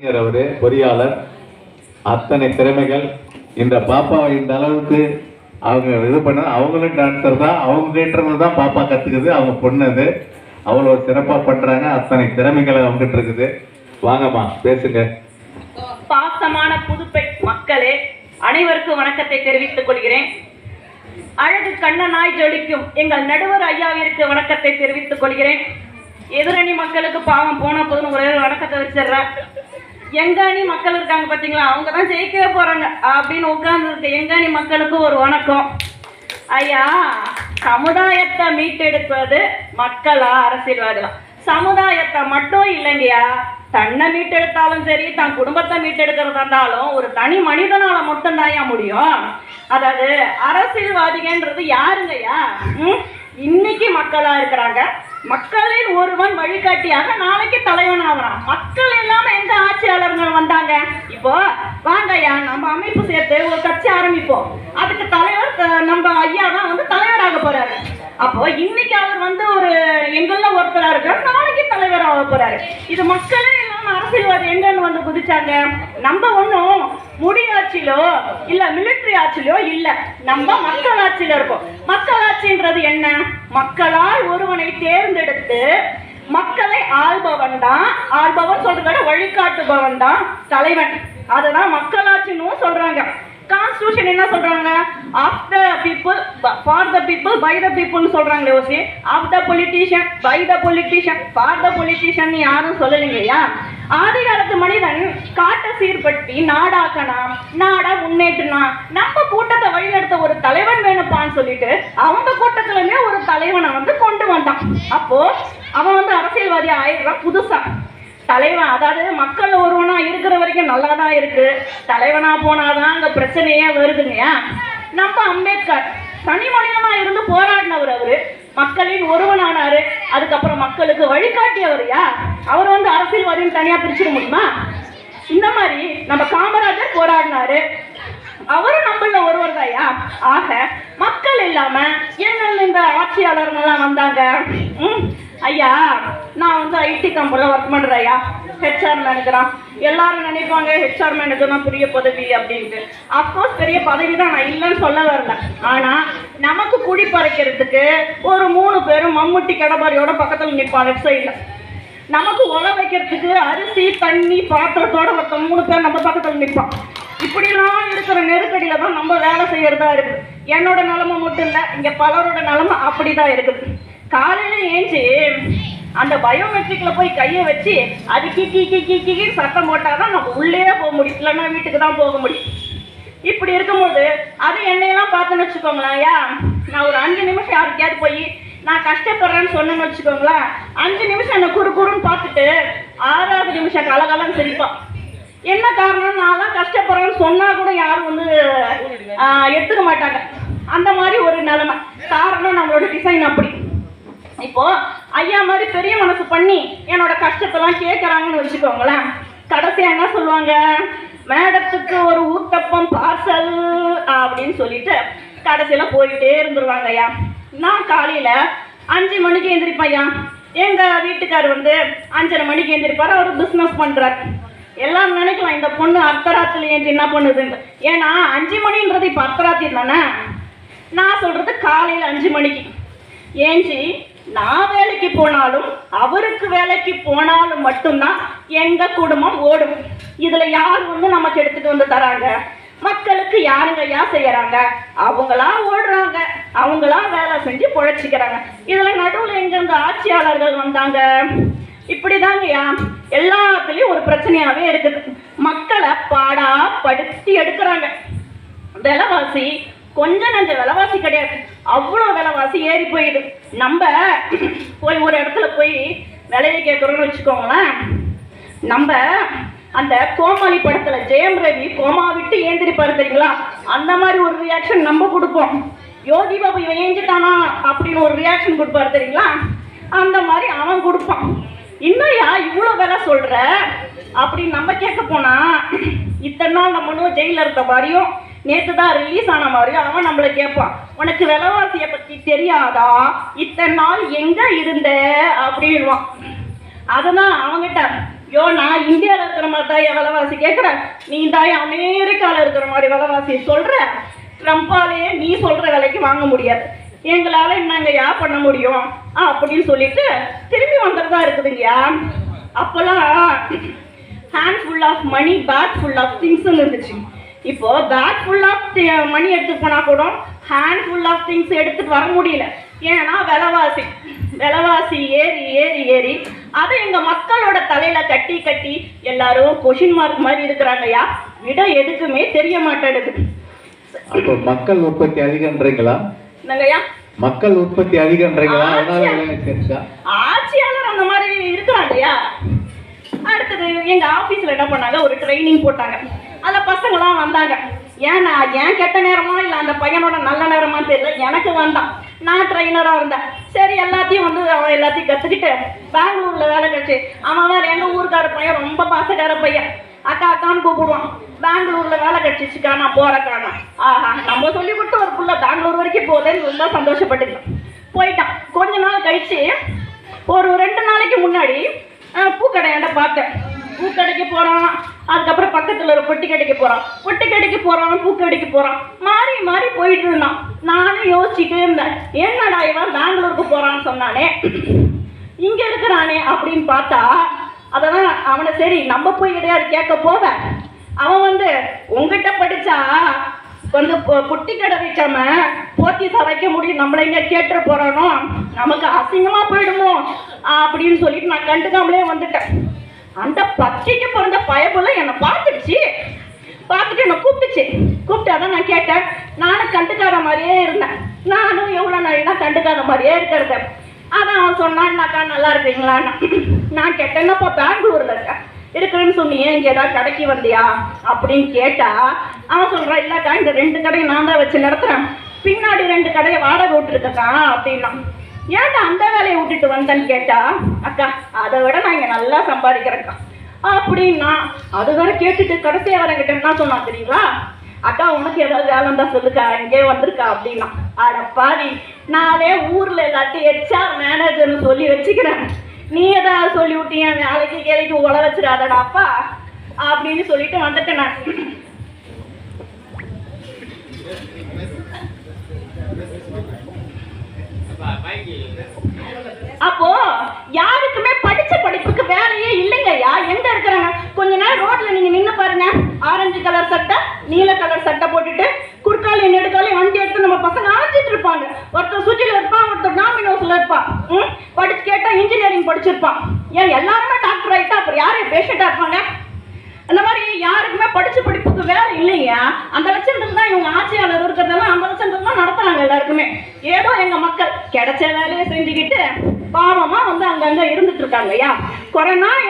அவரு பொறியாளர். அத்தனை திறமைகள் இந்த பாப்பாவை இந்த அளவுக்கு அவங்க இது பண்ண அவங்களும் டாக்டர் தான் அவங்க கிட்ட தான் பாப்பா கத்துக்குது அவங்க பொண்ணு அவ்வளோ சிறப்பா பண்ணுறாங்க அத்தனை திறமைகள் அவங்ககிட்ட இருக்குது. வாங்கம்மா பேசுங்க. பாசமான புதுப்பை மக்களே அனைவருக்கும் வணக்கத்தை தெரிவித்துக் கொள்கிறேன். அழகு கண்ணனாய் ஜொலிக்கும் எங்கள் நடுவர் ஐயாவிற்கு வணக்கத்தை தெரிவித்துக் கொள்கிறேன். எதிரணி மக்களுக்கு பாவம் போன போதும் ஒரே ஒரு வணக்கத்தை வச்சிடுறேன். எங்காணி மக்கள் இருக்காங்க பார்த்தீங்களா அவங்க தான் ஜெயிக்கவே போகிறாங்க அப்படின்னு உட்காந்துருக்கு எங்காணி மக்களுக்கும் மக்களுக்கு ஒரு வணக்கம். ஐயா சமுதாயத்தை மீட்டெடுப்பது மக்களா அரசியல்வாதிகளா சமுதாயத்தை மட்டும் இல்லைங்கய்யா தன்னை மீட்டெடுத்தாலும் சரி தன் குடும்பத்தை மீட்டெடுக்கிறதா இருந்தாலும் ஒரு தனி மனிதனால மட்டும்தான் முடியும். அதாவது அரசியல்வாதிகன்றது யாருங்கய்யா? ம்? இன்னைக்கு மக்களா இருக்கிறாங்க. மக்களின் ஒருவன் வழிகாட்டியாக நாளைக்கு தலைவன் ஆகிறான். மக்கள் இல்லாம எந்த ஆட்சியாளர்கள் வந்தாங்க? இப்போ வாங்கய்யா நம்ம அமைப்பு சேர்த்து ஒரு கட்சி ஆரம்பிப்போம். அதுக்கு தலைவர் த- நம்ம ஐயா தான் வந்து தலைவராக போறாரு. அப்போ இன்னைக்கு அவர் வந்து ஒரு எங்கெல்லாம் ஒருத்தரா இருக்காரு நாளைக்கு தலைவர் போறாரு. இது மக்களே இல்லாம அரசியல்வாதி எங்கன்னு வந்து குதிச்சாங்க? நம்ம ஒண்ணும் முடியாட்சியிலோ இல்ல மிலிட்டரி ஆட்சியிலோ இல்ல. நம்ம மக்களாட்சியில இருக்கோம். மக்களாட்சின்றது என்ன? மக்களால் ஒருவனை தேர்ந்தெடுத்து மக்களை ஆள்பவன் தான். ஆள்பவன் சொல்றத வழிகாட்டுபவன் தான் தலைவன். அதுதான் மக்களாட்சின்னு சொல்றாங்க. கான்ஸ்டியூஷன் என்ன சொல்றாங்க? Of the people for the people by the பீப்புள்னு சொல்றாங்களே ஓசி. Of the politician by the politician for the politician யாரும் சொல்லலைங்கய்யா. ஆதி காலத்து மனிதன் காட்டை சீர்படுத்தி நாடாக்கணும் நாடா முன்னேற்றணும் நம்ம கூட்டத்தை வழிநடத்த ஒரு தலைவன் வேணுப்பான்னு சொல்லிட்டு அவங்க கூட்டத்திலுமே ஒரு தலைவனை வந்து கொண்டு வந்தான். அப்போ அவன் வந்து அரசியல்வாதி ஆயிடுறான் புதுசா. தலைவன் அதாவது மக்கள் ஒருவனா இருக்கிற வரைக்கும் நல்லா தான் இருக்கு. தலைவனா போனாதான் அங்க பிரச்சனையே வருதுங்க நம்ம அம்பேத்கர் தனி மனிதனா இருந்து போராடினவர் அவரு. மக்களின் ஒருவனானாரு. அதுக்கப்புறம் மக்களுக்கு வழிகாட்டியவர் யார் அவர் வந்து அரசியல்வாதின்னு தனியா பிரிச்சிட முடியுமா? இந்த மாதிரி நம்ம காமராஜர் போராடினாரு. அவரும் நம்மள ஒருவர் தாயா ஆக மக்கள் இல்லாம என்ன இந்த ஆட்சியாளர்கள்லாம் வந்தாங்க? ம், ஐயா நான் வந்து ஐடி கம்பெனியில் ஒர்க் பண்றேன் ஐயா ஹெச்ஆர் மேனேஜராக எல்லாரும் நினைப்பாங்க ஹெச்ஆர் மேனேஜர் தான் பெரிய பதவி அப்படின்ட்டு. அஃப்கோர்ஸ் பெரிய பதவி தான் நான் இல்லைன்னு சொல்ல வரல. ஆனால் நமக்கு குடி பறைக்கிறதுக்கு ஒரு மூணு பேரும் மம்முட்டி கடபாரியோட பக்கத்தில் நிற்பான் லெஃப்ட் சைடில் நமக்கு உல வைக்கிறதுக்கு அரிசி தண்ணி பாத்திரத்தோட ஒருத்த மூணு பேர் நம்ம பக்கத்தில் நிற்பான் இப்படிலாம் இருக்கிற நெருக்கடியில் தான் நம்ம வேலை செய்யறதா இருக்குது என்னோட நிலமை மட்டும் இல்லை இங்கே பலரோட நெலமை அப்படி தான் இருக்குது. காலையில் ஏஞ்சி அந்த பயோமெட்ரிக்ல போய் கையை வச்சு அது கி கி கி கி சத்தம் போட்டாதான் நம்ம உள்ளே போக முடியும். இல்லைன்னா வீட்டுக்கு தான் போக முடியும். இப்படி இருக்கும்போது அது என்னையெல்லாம் பார்த்துன்னு வச்சுக்கோங்களேன் ஐயா. நான் ஒரு அஞ்சு நிமிஷம் யாருக்கையாவது போய் நான் கஷ்டப்படுறேன்னு சொன்னேன்னு வச்சுக்கோங்களேன் அஞ்சு நிமிஷம் என்னை குறு குறுன்னு பார்த்துட்டு ஆறாவது நிமிஷம் கலகலன்னு சிரிப்பான். என்ன காரணம் நான்லாம் கஷ்டப்படுறேன்னு சொன்னா கூட யாரும் வந்து எடுத்துக்க மாட்டாங்க. அந்த மாதிரி ஒரு நிலைமை. காரணம் நம்மளோட டிசைன் அப்படி. இப்போ ஐயா மாதிரி பெரிய மனசு பண்ணி என்னோட கஷ்டத்தெல்லாம் கேட்குறாங்கன்னு வச்சுக்கோங்களேன். கடைசியாக என்ன சொல்லுவாங்க? மேடத்துக்கு ஒரு ஊத்தப்பம் பார்சல் அப்படின்னு சொல்லிட்டு கடைசியில் போயிட்டே இருந்துருவாங்க ஐயா. நான் காலையில் அஞ்சு மணிக்கு எந்திரிப்பேன் ஐயா. எங்கள் வீட்டுக்கார் வந்து அஞ்சரை மணிக்கு எழுந்திரிப்பார் அவர் பிஸ்னஸ் பண்ணுறார் எல்லாம் நினைக்கலாம் இந்த பொண்ணு அர்த்தராத்திரி ஏஞ்சி என்ன பண்ணுதுன்னு. ஏன்னா அஞ்சு மணின்றது இப்போ அர்த்தராத்திரி தானே. நான் சொல்கிறது காலையில் அஞ்சு மணிக்கு. ஏஞ்சி நான் வேலைக்கு போனாலும் அவருக்கு வேலைக்கு போனாலும் மட்டும்தான் எங்க குடும்பம் ஓடும். இதுல யார் வந்து நமக்கு எடுத்துட்டு வந்து தராங்க? மக்களுக்கு யாருங்க யா செய்யறாங்க? அவங்களா ஓடுறாங்க. அவங்களா வேலை செஞ்சு பொழைச்சிக்கிறாங்க. இதுல நடுவில் எங்க ஆட்சியாளர்கள் வந்தாங்க? இப்படிதாங்கய்யா எல்லாத்துலயும் ஒரு பிரச்சனையாவே இருக்குது. மக்களை பாடா படுத்தி எடுக்கிறாங்க. விலைவாசி கொஞ்சம் நஞ்ச விலைவாசி கிடையாது. அவ்வளோ விலைவாசி ஏறி போயிடுது. நம்ம போய் ஒரு இடத்துல போய் விலையை கேட்குறோம்னு வச்சுக்கோங்களேன். நம்ம அந்த கோமாளி படத்துல ஜெயம் ரவி கோமா விட்டு ஏந்திரிப்பாரு தெரியுங்களா? அந்த மாதிரி ஒரு ரியாக்ஷன் நம்ம கொடுப்போம். யோகி பாபு இவன் ஏஞ்சிட்டானா அப்படின்னு ஒரு ரியாக்ஷன் கொடுப்பாரு தெரியுங்களா? அந்த மாதிரி அவன் கொடுப்பான். இன்னையா இவ்வளோ விலை சொல்ற? அப்படின்னு நம்ம கேட்க போனா இத்தனை நாள் நம்மளும் ஜெயிலில் ஜெயில இருந்த மாதிரியும் நேற்று தான் ரிலீஸ் ஆன மாதிரி அவன் நம்மளை கேட்பான். உனக்கு விலைவாசியை பற்றி தெரியாதா? இத்தனை நாள் எங்கே இருந்த? அப்படின்வான் அதுதான் அவங்ககிட்ட ஐயோ நான் இந்தியாவில் இருக்கிற மாதிரி தான் என் விலைவாசி கேட்குறேன் நீ தான் அமெரிக்காவில் இருக்கிற மாதிரி விலைவாசி சொல்கிற ட்ரம்ப்பாலேயே நீ சொல்கிற விலைக்கு வாங்க முடியாது. எங்களால் என்னங்கய்யா பண்ண முடியும்? அப்படின்னு சொல்லிட்டு திரும்பி வந்துடுறதா இருக்குதுங்கய்யா அப்போல்லாம் hand full of money bag full of திங்ஸ்ன்னு இருந்துச்சு. இப்போ பேக் ஃபுல் ஆஃப் மணி எடுத்துட்டு போனா கூட ஹேண்ட் ஃபுல் ஆஃப் திங்ஸ் எடுத்துட்டு வர முடியல. ஏன்னா விலைவாசி விலைவாசி ஏறி ஏறி ஏறி அதை எங்க மக்களோட தலையில கட்டி கட்டி எல்லாரும் கொஷின் மார்க் மாதிரி இருக்கிறாங்கய்யா விட எதுக்குமே தெரிய மாட்டேடுது அப்போ மக்கள் உற்பத்தி அதிகன்றீங்களா? என்னங்கய்யா மக்கள் உற்பத்தி அதிகன்றீங்களா? ஆட்சியாளர் அந்த மாதிரி இருக்கிறாங்கய்யா அடுத்தது எங்க ஆபீஸ்ல என்ன பண்ணாங்க? ஒரு ட்ரைனிங் போட்டாங்க. அந்த பசங்களாம் வந்தாங்க. ஏன்னா ஏன் கெட்ட நேரமோ இல்லை அந்த பையனோட நல்ல நேரமா தெரியல. எனக்கு வந்தான். நான் ட்ரைனராக இருந்தேன். சரி எல்லாத்தையும் வந்து அவன் எல்லாத்தையும் கற்றுக்கிட்டு பெங்களூரில் வேலை கழிச்சு அவன் வேறு எங்கள் ஊருக்கார பையன் ரொம்ப பாசக்கார பையன். அக்கா அக்கான்னு கூப்பிடுவான். பெங்களூரில் வேலை கிடைச்சிச்சுக்கா நான் போகிறக்கானா ஆஹா நம்ம சொல்லி கொடுத்து ஒரு புள்ள பெங்களூர் வரைக்கும் போகுதுன்னு ரொம்ப சந்தோஷப்பட்டுக்கலாம் போயிட்டான். கொஞ்ச நாள் கழிச்சு ஒரு ரெண்டு நாளைக்கு முன்னாடி அஹ், பூக்கடையாண்ட பார்த்தேன். பூக்கடைக்கு போகிறான் அதுக்கப்புறம் பக்கத்தில் ஒரு பொட்டி கடைக்கு போகிறான் பொட்டி கடைக்கு போகிறான் பூக்கடைக்கு போகிறான் மாறி மாறி போயிட்டு இருந்தான். நானும் யோசிச்சுட்டே இருந்தேன். என்னடா இவன் பெங்களூருக்கு போகிறான்னு சொன்னானே. இங்கே இருக்கிறானே அப்படின்னு பார்த்தா அதெல்லாம் அவனை சரி நம்ம போய் கிடையாது கேட்க போவேன். அவன் வந்து உங்ககிட்ட படித்தா வந்து பொட்டி கடை வைக்காம போத்தி சமைக்க முடியும். நம்மள இங்கே கேட்டு போகிறானோ நமக்கு அசிங்கமா போயிடுமோ? அப்படின்னு சொல்லிட்டு நான் கண்டுக்காமலே வந்துட்டேன். அந்த பச்சைக்கு பிறந்த பயபுல என்னை பார்த்துடுச்சு. பார்த்துட்டு என்னை கூப்பிட்டுச்சு. கூப்பிட்டு அதான் நான் கேட்டேன். நானும் கண்டுக்காத மாதிரியே இருந்தேன். நானும் எவ்வளோ நாள் கண்டுக்காத மாதிரியே இருக்கிறது. அதான் அவன் சொன்னான்னாக்கா நல்லா இருக்கீங்களான்னு. நான் கேட்டேன் என்னப்பா பெங்களூரில் இருக்கேன் இருக்கிறேன்னு சொன்னியே இங்கே ஏதாவது கடைக்கு வந்தியா? அப்படின்னு கேட்டா அவன் சொல்கிறான் இல்லைக்கா இந்த ரெண்டு கடையை நான் தான் வச்சு நடத்துகிறேன் பின்னாடி ரெண்டு கடையை வாடகை விட்டுருக்கக்கா அப்படின்னா ஏன்டா அந்த வேலையை விட்டுட்டு வந்தேன்னு கேட்டா அக்கா அதை விட நான் இங்கே நல்லா சம்பாதிக்கிறேன்க்கா. அப்படின்னா அது வேற கேட்டுட்டு கடைசியாக வரங்கிட்ட என்ன சொன்னான் தெரியுங்களா அக்கா உனக்கு ஏதாவது வேலை இருந்தா சொல்லுக்கா இங்கே வந்திருக்கா அப்படின்னா. அட பாவி நானே ஊர்ல எல்லாத்தையும் ஹெச்ஆர் மேனேஜர்னு சொல்லி வச்சுக்கிறேன். நீ ஏதாவது சொல்லி விட்டு என் வேலைக்கு கேலைக்கு உழ வச்சிடாதடாப்பா அப்படின்னு சொல்லிட்டு வந்துட்டேன் நான். அப்போ யாருக்குமே படிச்ச படிப்புக்கு வேலையே இல்லைங்கய்யா. எங்க இருக்கிறாங்க கொஞ்ச நேரம் ரோட்ல நீங்க நின்னு பாருங்க. ஆரஞ்சு கலர் சட்டை நீல கலர் சட்டை போட்டுட்டு குறுக்காலையும் நெடுக்காலையும் வண்டி எடுத்து நம்ம பசங்க அழைச்சிட்டு இருப்பாங்க. ஒருத்தர் சுற்றில இருப்பான் ஒருத்தர் டாமினோஸ்ல இருப்பான். ம்? படிச்சு கேட்டா இன்ஜினியரிங் படிச்சிருப்பான். ஏன் எல்லாருமே டாக்டர் ஆயிட்டா அப்புறம் யாரையும் பேஷண்டா இருப்பாங்க அந்த மாதிரி யாருக்குமே படிச்ச இல்லையா? அந்த லட்சம் தான் இவங்க ஆட்சியாளர் இருக்கிறதெல்லாம் அந்த லட்சம் தான் நடத்துறாங்க எல்லாருக்குமே. ஏதோ எங்க மக்கள் கிடைச்ச வேலையை செஞ்சுக்கிட்டு பாவமா வந்து அங்கங்க இருந்துட்டு இருக்காங்க ஐயா. கொரோனா